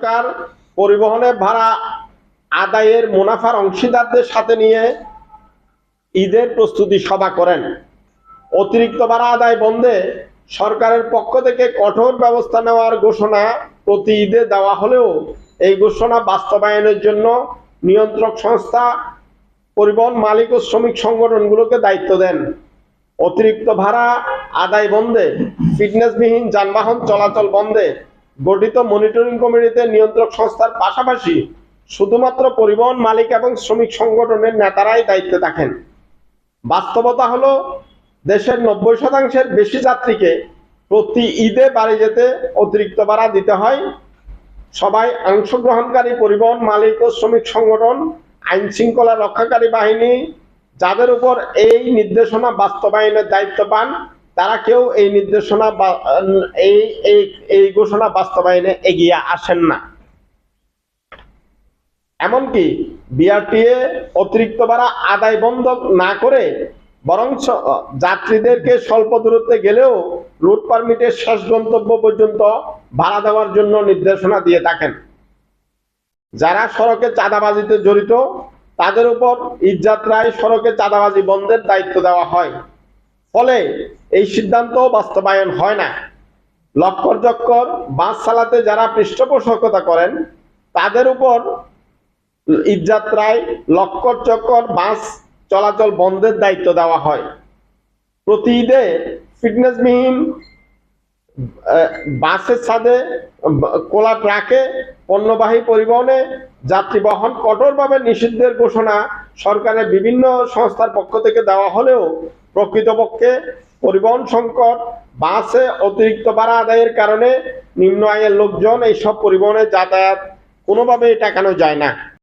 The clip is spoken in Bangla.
সরকার পরিবহনের ভাড়া আদায়ের মুনাফার অংশীদারদের সাথে নিয়ে ঈদের প্রস্তুতি সভা করেন। অতিরিক্ত ভাড়া আদায় বন্ধে সরকারের পক্ষ থেকে কঠোর ব্যবস্থা নেওয়ার ঘোষণা প্রতি ঈদে দেওয়া হলেও এই ঘোষণা বাস্তবায়নের জন্য নিয়ন্ত্রক সংস্থা, পরিবহন মালিক ও শ্রমিক সংগঠনগুলোকে দায়িত্ব দেন। অতিরিক্ত ভাড়া আদায় বন্ধে ফিটনেসবিহীন যানবাহন চলাচল বন্ধে গঠিত মনিটরিং কমিটিতে নিয়ন্ত্রক সংস্থার পাশাপাশি শুধুমাত্র পরিবহন মালিক এবং শ্রমিক সংগঠনের নেতারাই দায়িত্বে থাকেন। বাস্তবতা হলো, দেশের নব্বই শতাংশের বেশি যাত্রীকে প্রতি ঈদে বাড়ি যেতে অতিরিক্ত ভাড়া দিতে হয়। সবাই অংশগ্রহণকারী পরিবহন মালিক ও শ্রমিক সংগঠন, আইন শৃঙ্খলা রক্ষাকারী বাহিনী, যাদের উপর এই নির্দেশনা বাস্তবায়নের দায়িত্ব পান। তারা কেউ এই নির্দেশনা বা- এই এই এই ঘোষণা বাস্তবায়নে এগিয়ে আসেন না। এমনকি বিআরটিএ অতিরিক্ত ভাড়া আদায় বন্ধ না করে বরং যাত্রীদেরকে স্বল্প দূরত্বে গেলেও রুট পারমিটের শেষ গন্তব্য পর্যন্ত ভাড়া দেওয়ার জন্য নির্দেশনা দিয়ে থাকেন। যারা সড়কে চাঁদাবাজিতে জড়িত, তাদের উপর ঈদযাত্রায় সড়কে চাঁদাবাজি বন্ধের দায়িত্ব দেওয়া হয়। ফলে এই সিদ্ধান্ত বাস্তবায়ন হয় না। লক্কর জক্কর বাস চালাতে যারা পৃষ্ঠপোষকতা করেন, তাদের উপর ঈদযাত্রায় লক্কর চক্কর বাস চলাচল বন্ধের দায়িত্ব দেওয়া হয়। প্রতি ঈদে ফিটনেসবিহীন বাসের বা- কোলা ট্রাকে পণ্যবাহী পরিবহনে। যাত্রী বহন কঠোরভাবে নিষিদ্ধের ঘোষণা সরকারের বিভিন্ন সংস্থার পক্ষ থেকে দেওয়া হলেও প্রকৃতপক্ষে পরিবহন সংকট, বাসে অতিরিক্ত ভাড়া আদায়ের কারণে নিম্ন আয়ের লোকজন এইসব পরিবহনে যাতায়াত কোনোভাবেই টাকানো যায় না।